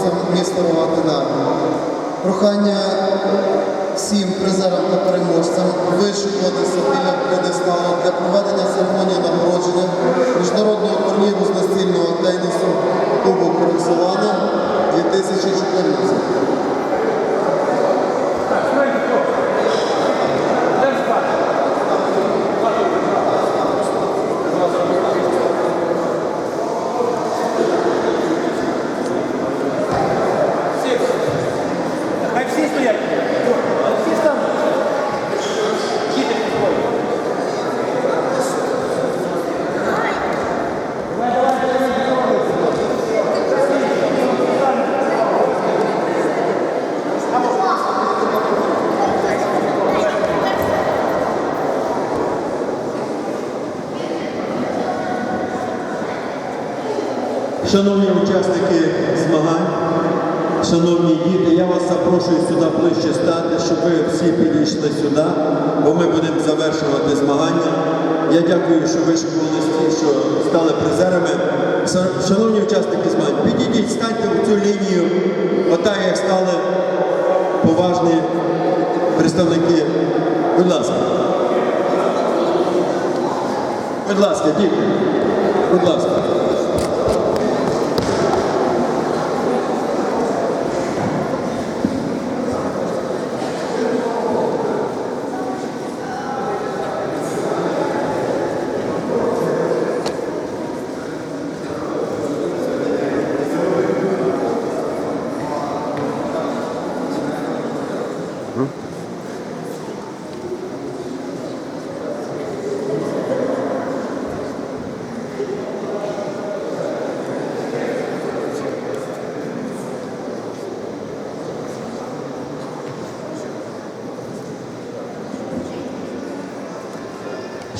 переможцям міста Рогатина. Прохання всім призерам та переможцям вишикуватися біля п'єдесталу для проведення церемонії нагородження міжнародного турніру з настільного тенісу Кубок Роксолана 2014. Шановні учасники змагань, шановні діти, я вас запрошую сюди ближче стати, щоб ви всі підійшли сюди, бо ми будемо завершувати змагання. Я дякую, що ви школисті, що стали призерами. Шановні учасники змагань, підійдіть, станьте в цю лінію, отак як стали поважні представники. Будь ласка. Будь ласка, діти. Будь ласка.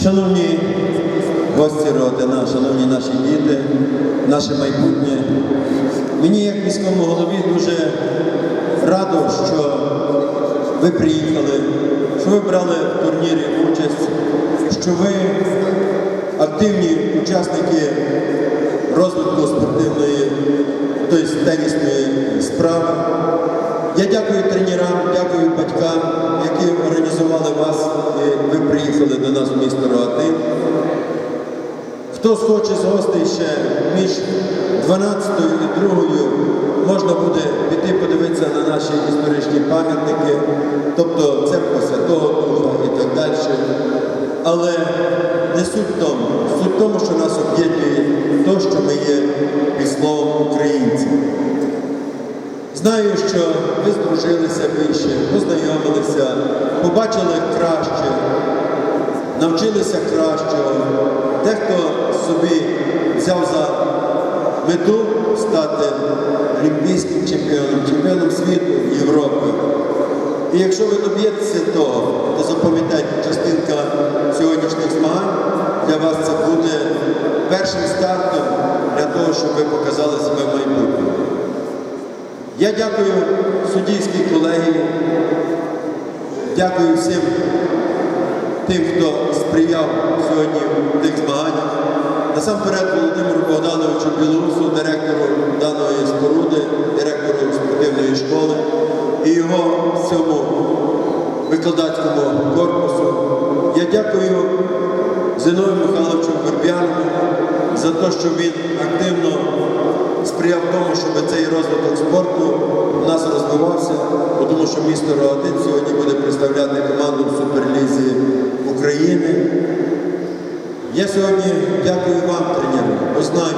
Шановні гості родина, шановні наші діти, наше майбутнє, мені як міському голові дуже радо, що ви приїхали, що ви брали в турнірі участь, що ви активні учасники розвитку спортивної, тобто тенісної справи. Я дякую тренерам, дякую батькам, які організували вас і ви приїхали до нас в місто Рогатин. Хто схоче з гостей ще між 12 і 2 можна буде піти подивитися на наші історичні пам'ятники, тобто церква Святого Духа і так далі. Але не суть в тому. Суть в тому, що нас об'єднує те, що ми є під словом українці. Знаю, що ви здружилися більше, познайомилися, побачили краще, навчилися кращого. Дехто собі взяв за мету стати олімпійським чемпіоном, чемпіоном світу Європи. І якщо ви доб'єтеся того, то запам'ятайте, частинка сьогоднішніх змагань для вас це буде першим стартом для того, щоб ви показали себе в майбутньому. Я дякую суддівській колегії, дякую всім тим, хто сприяв сьогодні в тих змаганнях. Насамперед Володимиру Богдановичу Білоусу, директору даної споруди, директору спортивної школи і його всьому викладацькому корпусу. Я дякую Зиною Михайловичу Вербянову за те, що він активно сприяв тому, щоб цей розвиток спорту у нас розвивався, тому що місто Рогатин сьогодні буде представляти команду в Суперлізі України. Я сьогодні дякую вам, тренери, бо знаю,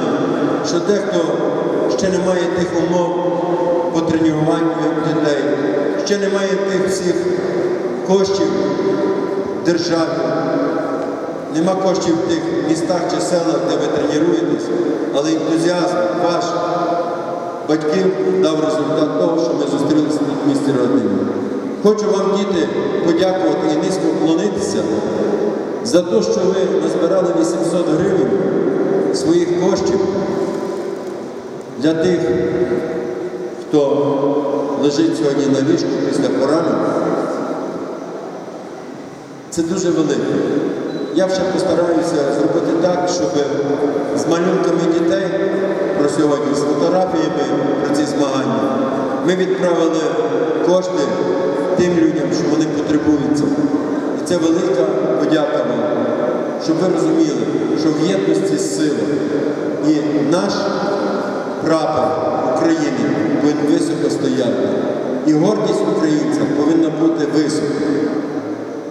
що дехто ще не має тих умов по тренуванню дітей, ще не має тих всіх коштів в державі. Нема коштів в тих містах чи селах, де ви тренуєтесь, але ентузіазм ваш батьків дав результат того, що ми зустрілися тут в місті родині. Хочу вам, діти, подякувати і низько вклонитися за те, що ви назбирали 800 гривень своїх коштів для тих, хто лежить сьогодні на ліжку після поранення. Це дуже велике. Я ще постараюся зробити так, щоб з малюнками дітей про сьогодні з фотографіями про ці змагання. Ми відправили кошти тим людям, що вони потребують цього. І це велика подяка вам, щоб ви розуміли, що в єдності сила. І наш прапор України повинен високо стояти. І гордість українця повинна бути висока.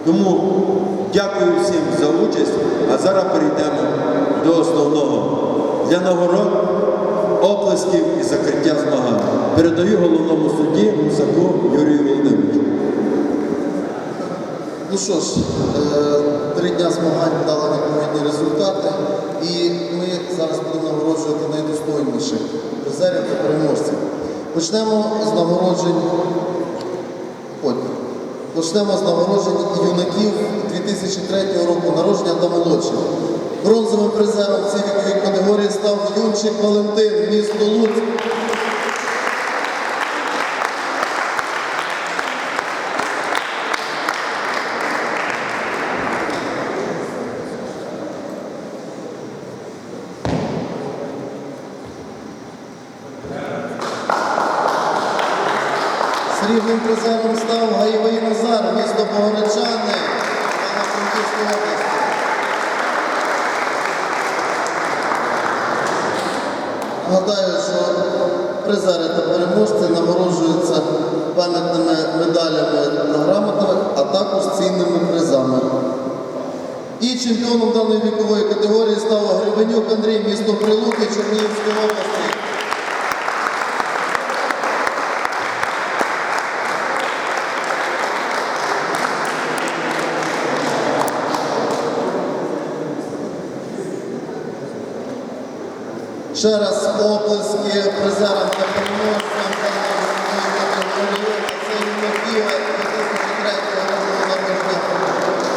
Тому дякую всім за участь, а зараз перейдемо до основного. Для нагород, оплесків і закриття змагань. Передаю головному судді Гусаку Юрію Володимировичу. Ну що ж, е, три дня змагань дали відповідні результати, і ми зараз будемо нагороджувати найдостойніших призерів та переможців. Почнемо з нагороджень. Почнемо з нагороджень юнаків 2003 року народження та молодших. Бронзовим призером цій віковій категорії став Юнчик Валентин, місто Луцьк. Срібним призером став Гаєвий Назар, місто Погоречани, Івано-Франківської області. Нагадаю, що призери та переможці нагороджуються пам'ятними медалями та грамотами, а також цінними призами. І чемпіоном даної вікової категорії став Гребенюк Андрій, місто Прилуки, Чернігівської області. Ще раз оплески призерам та переможцям. Це юнаки 2003 року народження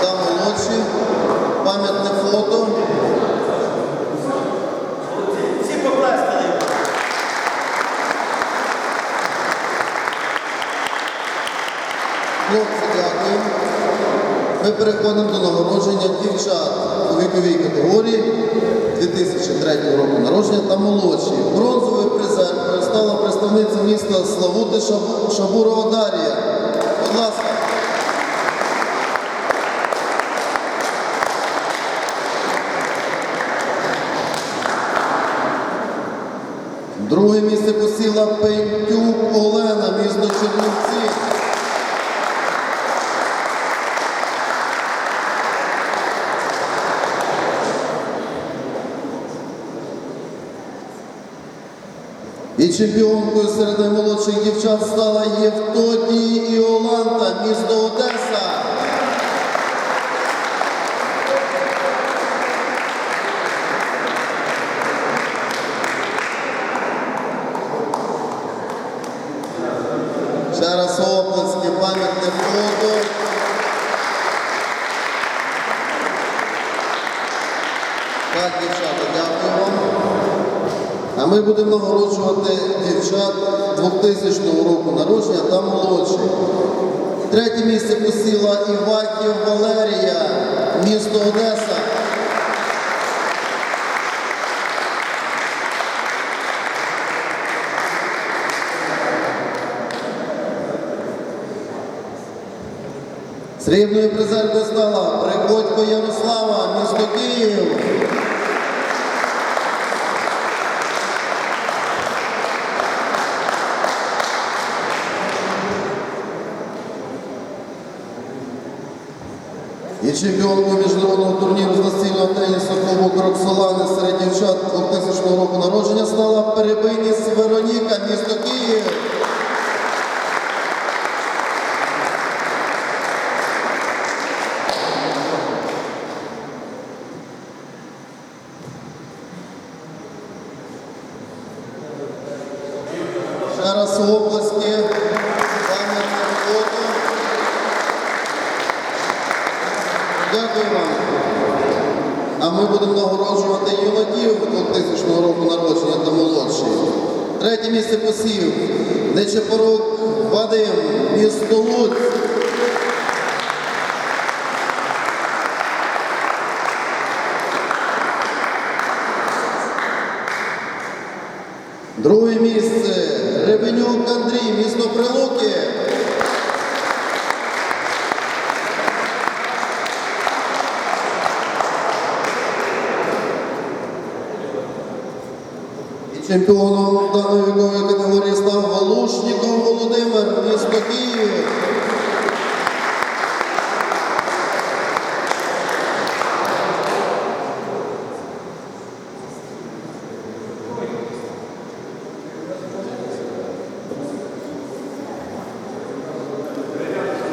та молодші. Пам'ятне фото. Хлопці, дякую. Ми переходимо до нагородження дівчат у віковій категорії 2003 року народження та молодші. Бронзовий призер стала представниця міста Славути Шабурова Дар'я. Будь ласка. Друге місце посіла Пентюк Олена, місто Чернівці. І чемпіонкою серед наймолодших дівчат стала Євтодій Іоланта, місто Одеса. Ще раз оплески, пам'ятне фото. Так, дівчата. А ми будемо нагороджувати дівчат 2000 року народження та молодших. Третє місце посіла Іваків Валерія, місто Одеса. Срібною призеркою стала Приходько Ярослава, місто Київ. Чемпіонкою міжнародного турніру з настільного тенісу клубу Роксолани серед дівчат 2000 року народження стала Перебийність Вероніка, місто Київ. Ще раз оплески. Пам'ятне фото. Дякую вам. А ми будемо нагороджувати юнаків 2000 року народження та молодших. Третє місце посів. Нечепорук Вадим, місто Луцьк. Друге місце Ревенюк Андрій, місто Прилуки. І чемпіоном даної вікової категорії став Волошніков Володимир, місто Київ.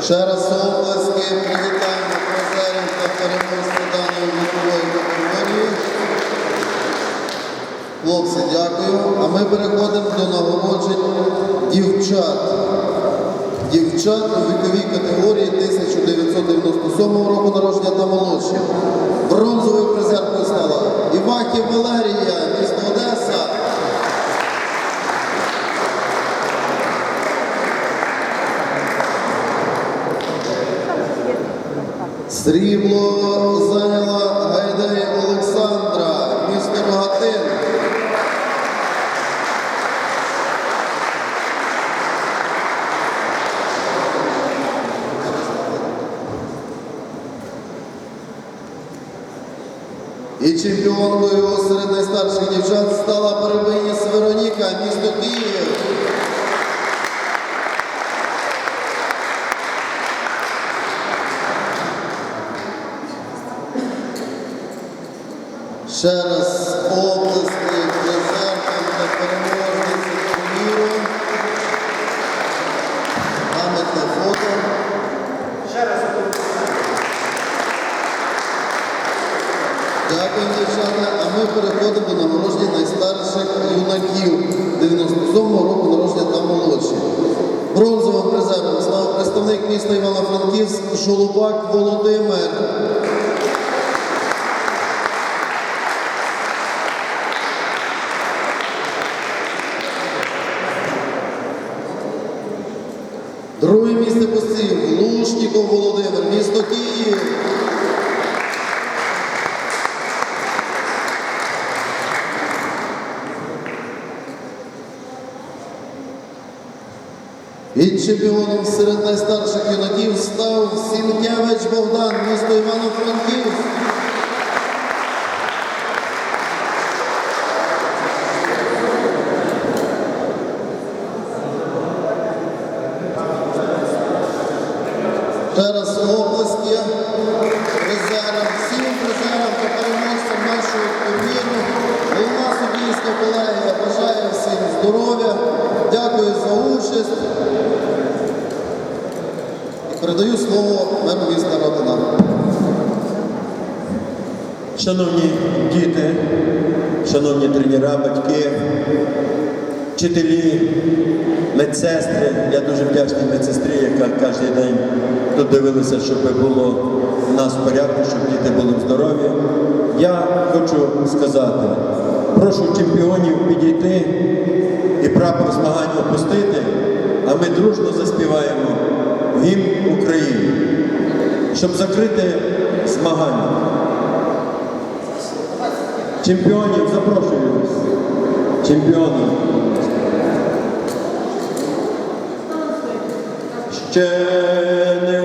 Ще раз оплески, привітаємо призерів та переможців даної вікової категорії. Хлопці, дякую. А ми переходимо до нагороджень дівчат. Дівчат у віковій категорії 1997 року народження та молодші. Бронзовою призеркою стала Іваків Валерія, місто Одеса. Срібло зайняла Гайдай Олександра, місто Рогатин. І чемпіонкою серед найстарших дівчат стала Перебиніс Вероніка, місто Київ. Ще раз оплески призеркам та переможниці турніру. Пам'ятне фото. Ще раз. Дякую, дівчата. А ми переходимо до нагородження найстарших юнаків 97-го року народження та молодші. Бронзовим призером став представник міста Івано-Франківськ Шолубак Володимир. Друге місце посів Лушніков Володимир, місто Київ. І чемпіоном серед найстарших юнаків став Сінкевич Богдан, місто Івано-Франківськ. Ще раз оплески призерам, всім призерам та переможцям нашого турніру. Головна суддівська колегія бажає всім здоров'я. Дякую за участь. І передаю слово меру міста Родина. Шановні діти, шановні тренера, батьки, вчителі, медсестри. Я дуже вдячний медсестрі, яка кожен день тут дивилася, щоб було в нас в порядку, щоб діти були здорові. Я хочу сказати, прошу чемпіонів підійти і прапор змагань опустити, а ми дружно заспіваємо гімн України, щоб закрити змагання. Чемпіонів запрошую вас. Чемпіонів. Ще не